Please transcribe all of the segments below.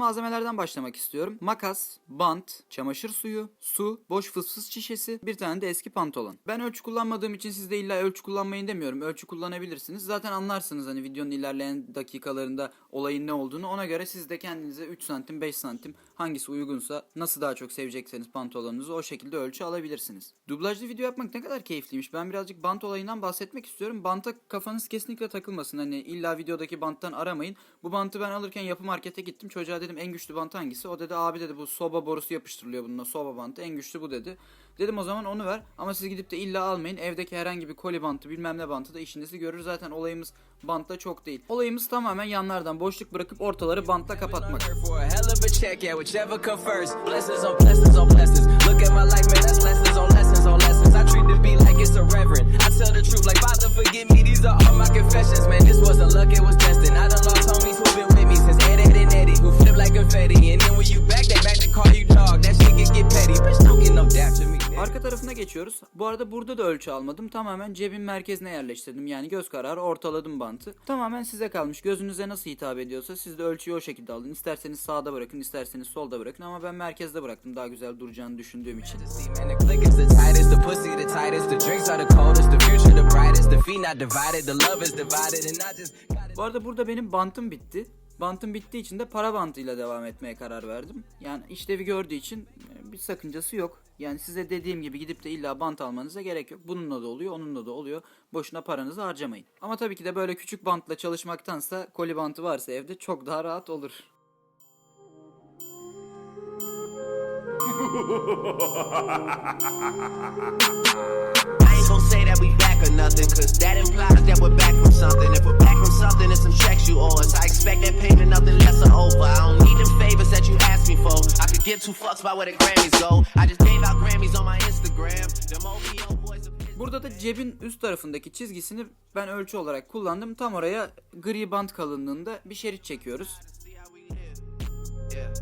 Malzemelerden başlamak istiyorum. Makas, bant, çamaşır suyu, su, boş fısfıs şişesi, bir tane de eski pantolon. Ben ölçü kullanmadığım için siz de illa ölçü kullanmayın demiyorum. Ölçü kullanabilirsiniz. Zaten anlarsınız hani videonun ilerleyen dakikalarında olayın ne olduğunu. Ona göre siz de kendinize 3 santim 5 santim hangisi uygunsa nasıl daha çok sevecekseniz pantolonunuzu o şekilde ölçü alabilirsiniz. Dublajlı video yapmak ne kadar keyifliymiş. Ben birazcık bant olayından bahsetmek istiyorum. Banta kafanız kesinlikle takılmasın. Hani illa videodaki banttan aramayın. Bu bantı ben alırken yapı markete gittim. Çocuğa dedim en güçlü bant hangisi? O dedi abi dedi bu soba borusu yapıştırılıyor bununla soba bantı. En güçlü bu dedi. Dedim o zaman onu ver. Ama siz gidip de illa almayın. Evdeki herhangi bir koli bantı bilmem ne bantı da işinizi görür. Zaten olayımız bantla çok değil. Olayımız tamamen yanlardan boşluk bırakıp ortaları bantla kapatmak. Whichever come first. Blessings on blessings on blessings. Look at my life, man, that's lessons on lessons on lessons. I treat the beat like it's a reverend. I tell the truth, like Father, forgive me. These are all my confessions, man. This wasn't luck, it was destined. I done lost homies who've been with me since Ed, Ed, and Eddie, who flip like confetti. And then when you Arka tarafına geçiyoruz. Bu arada burada da ölçü almadım. Tamamen cebin merkezine yerleştirdim. Yani göz kararı ortaladım bantı. Tamamen size kalmış. Gözünüze nasıl hitap ediyorsa siz de ölçüyü o şekilde alın. İsterseniz sağda bırakın, isterseniz solda bırakın. Ama ben merkezde bıraktım daha güzel duracağını düşündüğüm için. Bu arada burada benim bantım bitti. Bantım bittiği için de para bantıyla devam etmeye karar verdim. Yani işlevi gördüğü için e, bir sakıncası yok. Yani size dediğim gibi gidip de illa bant almanıza gerek yok. Bununla da oluyor, onunla da oluyor. Boşuna paranızı harcamayın. Ama tabii ki de böyle küçük bantla çalışmaktansa koli bantı varsa evde çok daha rahat olur. Say that we back or nothing, cause that implies that we're back from something. If we're something, it's some checks you owe us. I expect that payment, nothing less or over. I don't need them favors that you asked me for. I could give two fucks about where the Grammys go. I just gave out Grammys on my Instagram. Them OVO boys are. Burada da cebin üst tarafındaki çizgisini ben ölçü olarak kullandım. Tam oraya gri bant kalınlığında bir şerit çekiyoruz. Yeah.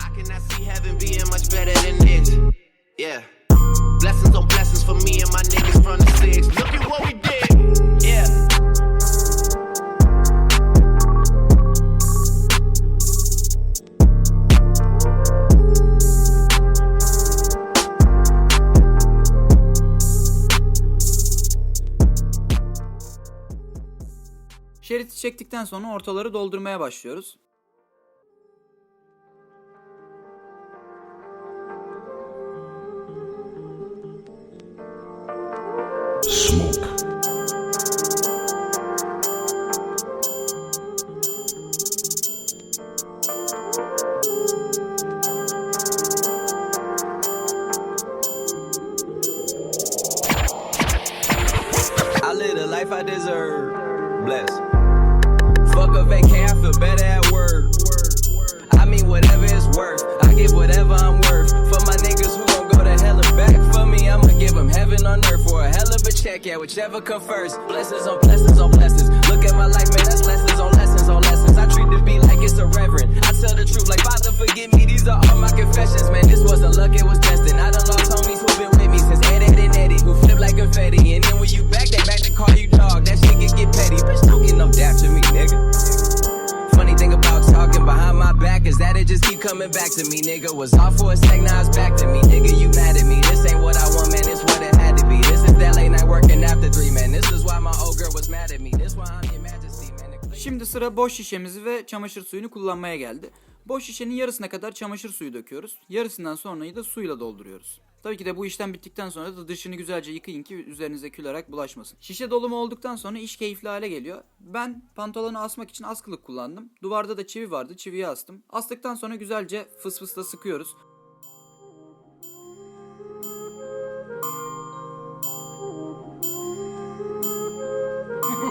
I cannot see heaven being much better than Şeriti çektikten sonra ortaları doldurmaya başlıyoruz. Smoke. I live the life I deserve. Bless. Fuck a vacay, I feel better at work. I mean, whatever it's worth. I give whatever I'm worth. For my niggas who gon' go to hell and back. For me, I'ma give them heaven on earth for a hell of a check. Yeah, whichever come first. Blessings on blessings on blessings. Look at my life, man, that's lessons on lessons on lessons. I treat the beat like it's a reverend. I tell the truth, like Father, forgive me. These are all my confessions, man. This wasn't luck, it was destined. I done lost homies who've been with me since Ed, Ed, and Eddie, who flip like confetti. And then when you it keep coming back to me, nigga. Was off for a sec, now it's back to me, nigga. You mad at me? This ain't what I want, man. This what it had to be. This is that late night working after three, man. This is why my old girl was mad at me. This why I'm your majesty, man. Şimdi sıra boş şişemizi ve çamaşır suyunu kullanmaya geldi. Boş şişenin yarısına kadar çamaşır suyu döküyoruz. Yarısından sonrayı da suyla dolduruyoruz. Tabii ki de bu işlem bittikten sonra da dışını güzelce yıkayın ki üzerinize kül olarak bulaşmasın. Şişe dolumu olduktan sonra iş keyifli hale geliyor. Ben pantolonu asmak için askılık kullandım. Duvarda da çivi vardı. Çiviyi astım. Astıktan sonra güzelce fıs fısla sıkıyoruz.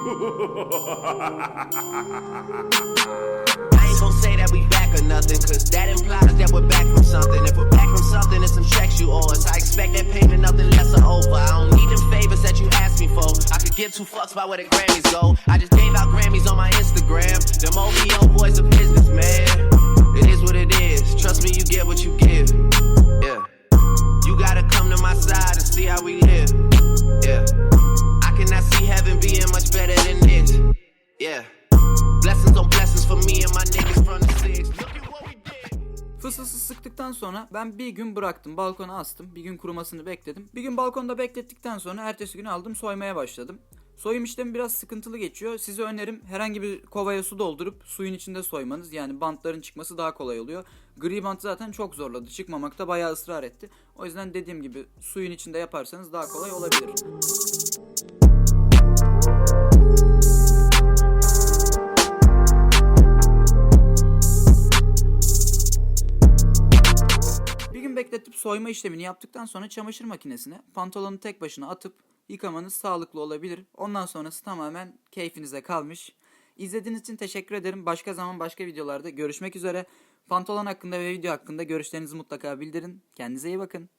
I ain't gon' say that we back or nothing, cause that implies that we're back from something. If we're back from something, give two fucks about where the Grammys go. I just gave out Grammys on my Instagram. Them OVO boys are business, Soyduktan sonra ben bir gün bıraktım. Balkona astım. Bir gün kurumasını bekledim. Bir gün balkonda beklettikten sonra ertesi gün aldım soymaya başladım. Soyum işlemi biraz sıkıntılı geçiyor. Size önerim herhangi bir kovaya su doldurup suyun içinde soymanız. Yani bantların çıkması daha kolay oluyor. Gri bant zaten çok zorladı. Çıkmamakta bayağı ısrar etti. O yüzden dediğim gibi suyun içinde yaparsanız daha kolay olabilir. Soyma işlemini yaptıktan sonra çamaşır makinesine pantolonu tek başına atıp yıkamanız sağlıklı olabilir. Ondan sonrası tamamen keyfinize kalmış. İzlediğiniz için teşekkür ederim. Başka zaman başka videolarda görüşmek üzere. Pantolon hakkında ve video hakkında görüşlerinizi mutlaka bildirin. Kendinize iyi bakın.